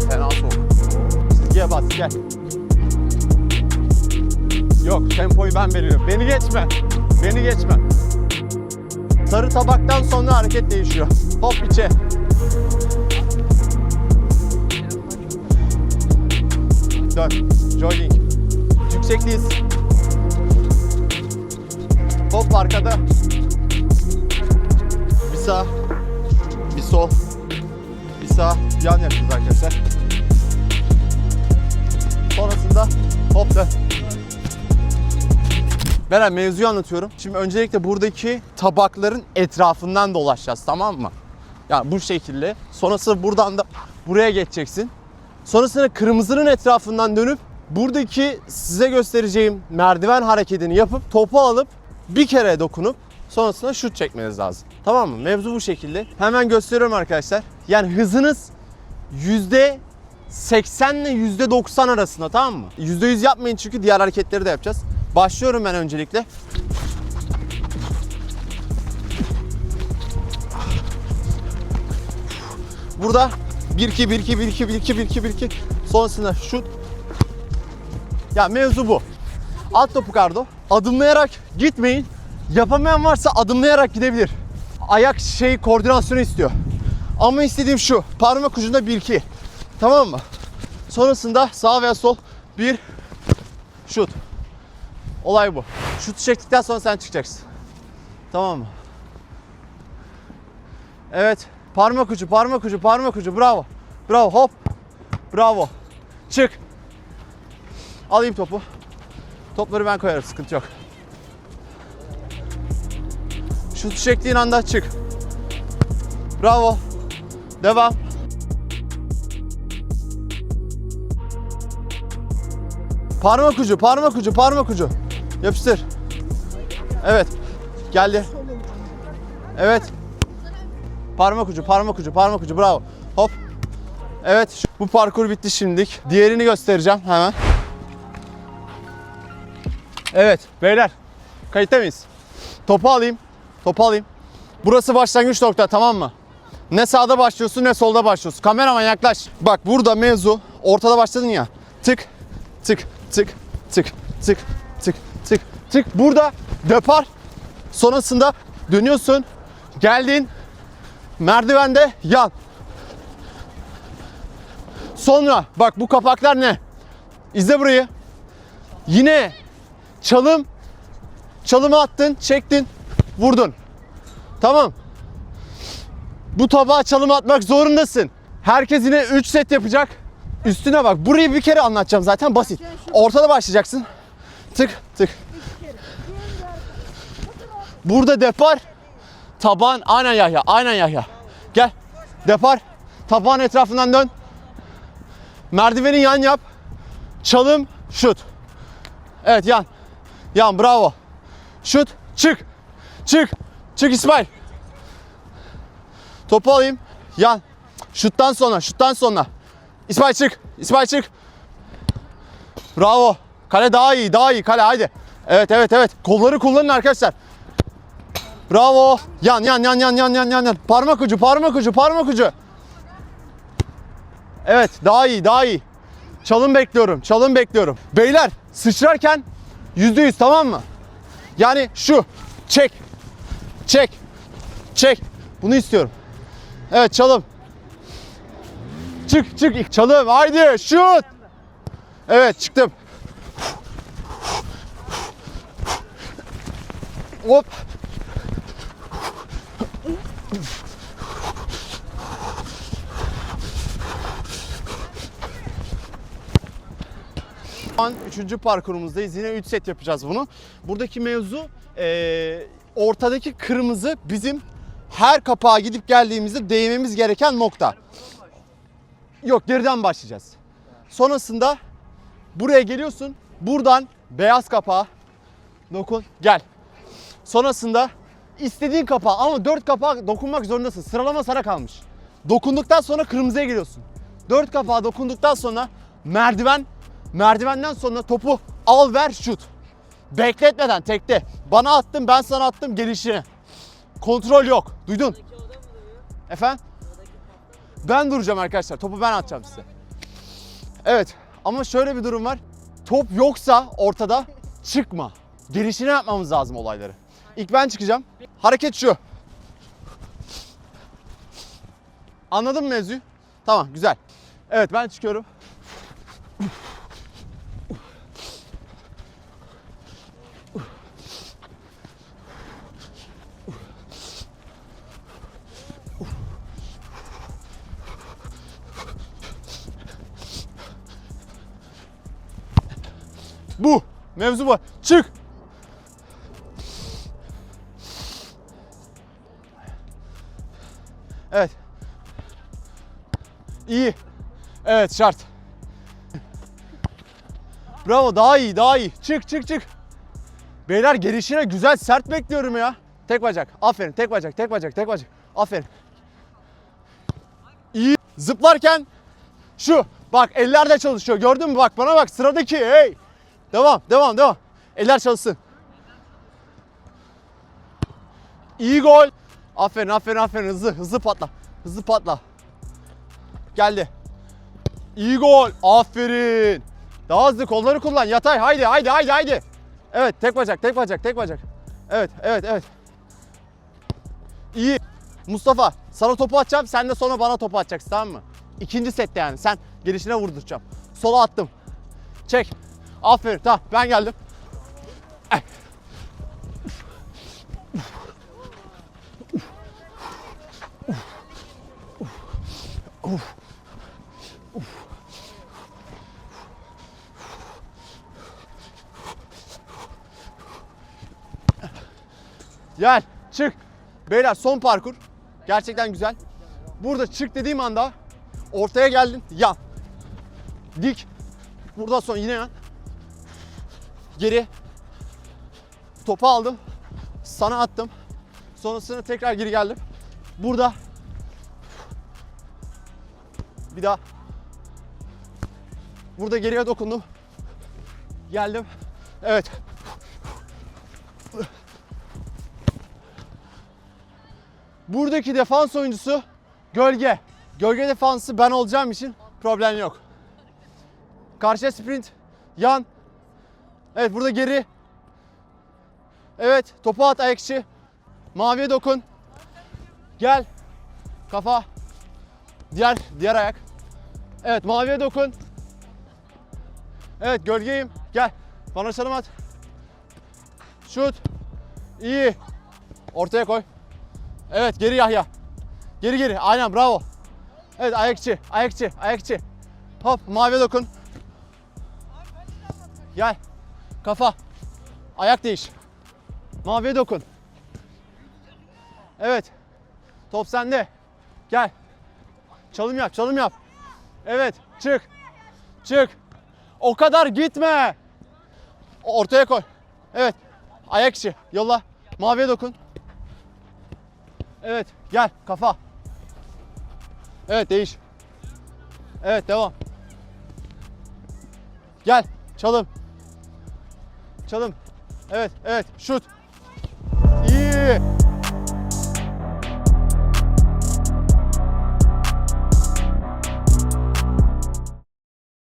de fena soğuk. Çizgiye bas gel. Yok tempoyu ben veriyorum. Beni geçme. Beni geçme. Sarı tabaktan sonra hareket değişiyor. Hop içe. Dön. Jogging. Yüksekliyiz. Hop arkada. Bir sağ. Bir sol. Bir sağ. Yan yapacağız arkadaşlar. Beren mevzuyu anlatıyorum. Şimdi öncelikle buradaki tabakların etrafından dolaşacağız tamam mı? Yani bu şekilde. Sonrasında buradan da buraya geçeceksin. Sonrasında kırmızının etrafından dönüp buradaki size göstereceğim merdiven hareketini yapıp topu alıp bir kere dokunup sonrasında şut çekmeniz lazım. Tamam mı? Mevzu bu şekilde. Hemen gösteriyorum arkadaşlar. Yani hızınız yüzde 80 ile yüzde 90 arasında tamam mı? Yüzde 100 yapmayın çünkü diğer hareketleri de yapacağız. Başlıyorum ben öncelikle. Burada 1 2 1 2 1 2 1 2 1 2 1 2 sonrasında şut. Ya mevzu bu. Alt topu kardo. Adımlayarak gitmeyin. Yapamayan varsa adımlayarak gidebilir. Ayak şey koordinasyonu istiyor. Ama istediğim şu. Parmak ucunda 1 2. Tamam mı? Sonrasında sağ veya sol bir şut. Olay bu. Şutu çektikten sonra sen çıkacaksın. Tamam mı? Evet. Parmak ucu, parmak ucu, parmak ucu. Bravo. Bravo. Hop. Bravo. Çık. Alayım topu. Topları ben koyarım. Sıkıntı yok. Şutu çektiğin anda çık. Bravo. Devam. Parmak ucu, parmak ucu, parmak ucu. Yapıştır. Evet. Geldi. Evet. Parmak ucu, parmak ucu, parmak ucu. Bravo. Hop. Evet. bu parkur bitti şimdilik. Diğerini göstereceğim hemen. Evet. Beyler. Kayıtta mıyız? Topu alayım. Topu alayım. Burası başlangıç nokta tamam mı? Ne sağda başlıyorsun ne solda başlıyorsun. Kameraman yaklaş. Bak burada mevzu. Ortada başladın ya. Tık, tık, tık, tık, tık, tık, tık. Burada depar. Sonrasında dönüyorsun. Geldin. Merdivende yan. Sonra bak bu kapaklar ne? İzle burayı. Yine çalım. Çalımı attın, çektin, vurdun. Tamam. Bu tabağa çalım atmak zorundasın. Herkes yine 3 set yapacak. Üstüne bak. Burayı bir kere anlatacağım zaten basit. Ortada başlayacaksın. Tık tık. Burada depar. Taban aynen Yahya. Aynen Yahya. Gel. Depar. Tabağın etrafından dön. Merdivenin yan yap. Çalım, şut. Evet yan. Yan bravo. Şut, çık. Çık. Çık İsmail. Topu alayım. Yan. Şuttan sonra, şuttan sonra. İsmail çık. İsmail çık. Bravo. Kale daha iyi, daha iyi. Kale haydi. Evet, evet, evet. Kolları kullanın arkadaşlar. Bravo. Yan, yan, yan, yan, yan, yan, yan, yan. Parmak ucu, parmak ucu, parmak ucu. Evet, daha iyi, daha iyi. Çalım bekliyorum, çalım bekliyorum. Beyler, sıçrarken yüzde yüz tamam mı? Yani şu, çek, çek, çek. Bunu istiyorum. Evet, çalım. Çık, çık, çalım. Haydi, şut. Evet, çıktım. Hop. Şu an 3. parkurumuzdayız. Yine 3 set yapacağız bunu. Buradaki mevzu eee, ortadaki kırmızı bizim her kapağa gidip geldiğimizde değmemiz gereken nokta. Yok geriden başlayacağız. Sonrasında buraya geliyorsun. Buradan beyaz kapağa dokun gel. Sonrasında istediğin kapağa ama 4 kapağa dokunmak zorundasın. Sıralama sana kalmış. Dokunduktan sonra kırmızıya geliyorsun. 4 kapağa dokunduktan sonra merdiven merdivenden sonra topu al ver şut. Bekletmeden tekte. Bana attım ben sana attım gelişine. Kontrol yok. Duydun? Efendim? Ben duracağım arkadaşlar. Topu ben atacağım size. Evet ama şöyle bir durum var. Top yoksa ortada çıkma. Gelişine yapmamız lazım olayları. İlk ben çıkacağım. Hareket şu. Anladın mı mevzuyu? Tamam güzel. Evet ben çıkıyorum. Bu. Mevzu bu. Çık. Evet. İyi. Evet şart. Bravo daha iyi daha iyi. Çık çık çık. Beyler gelişine güzel sert bekliyorum ya. Tek bacak. Aferin. Tek bacak. Tek bacak. Tek bacak. Aferin. İyi. Zıplarken şu. Bak eller de çalışıyor. Gördün mü? Bak bana bak. Sıradaki. Hey. Devam. Devam. Devam. Eller çalışsın. İyi gol. Aferin aferin aferin hızlı hızlı patla. Hızlı patla. Geldi. İyi gol. Aferin. Daha hızlı kolları kullan. Yatay. Haydi haydi haydi haydi. Evet tek bacak tek bacak tek bacak. Evet evet evet. İyi. Mustafa sana topu atacağım sen de sonra bana topu atacaksın tamam mı? İkinci sette yani sen gelişine vurduracağım. Sola attım. Çek. Aferin tamam ben geldim. Gel, çık. Beyler son parkur. Gerçekten güzel. Burada çık dediğim anda ortaya geldin, yan. Dik. Buradan sonra yine yan. Geri. Topu aldım. Sana attım. Sonrasında tekrar geri geldim. Burada. Bir daha. Burada geriye dokundum. Geldim. Evet. Buradaki defans oyuncusu gölge. Gölge defansı ben olacağım için problem yok. Karşıya sprint, yan. Evet burada geri. Evet topu at ayak içi. Maviye dokun. Gel. Kafa. Diğer diğer ayak. Evet maviye dokun. Evet gölgeyim. Gel. Bana çalım at. Şut. İyi. Ortaya koy. Evet geri Yahya. Geri geri. Aynen bravo. Evet ayakçı, ayakçı, ayakçı. Hop maviye dokun. Gel. Kafa. Ayak değiş. Maviye dokun. Evet. Top sende. Gel. Çalım yap, çalım yap. Evet, çık. Çık. O kadar gitme. Ortaya koy. Evet. Ayak içi. Yolla. Maviye dokun. Evet, gel kafa. Evet, değiş. Evet, devam. Gel, çalım. Çalım. Evet, evet, şut. İyi.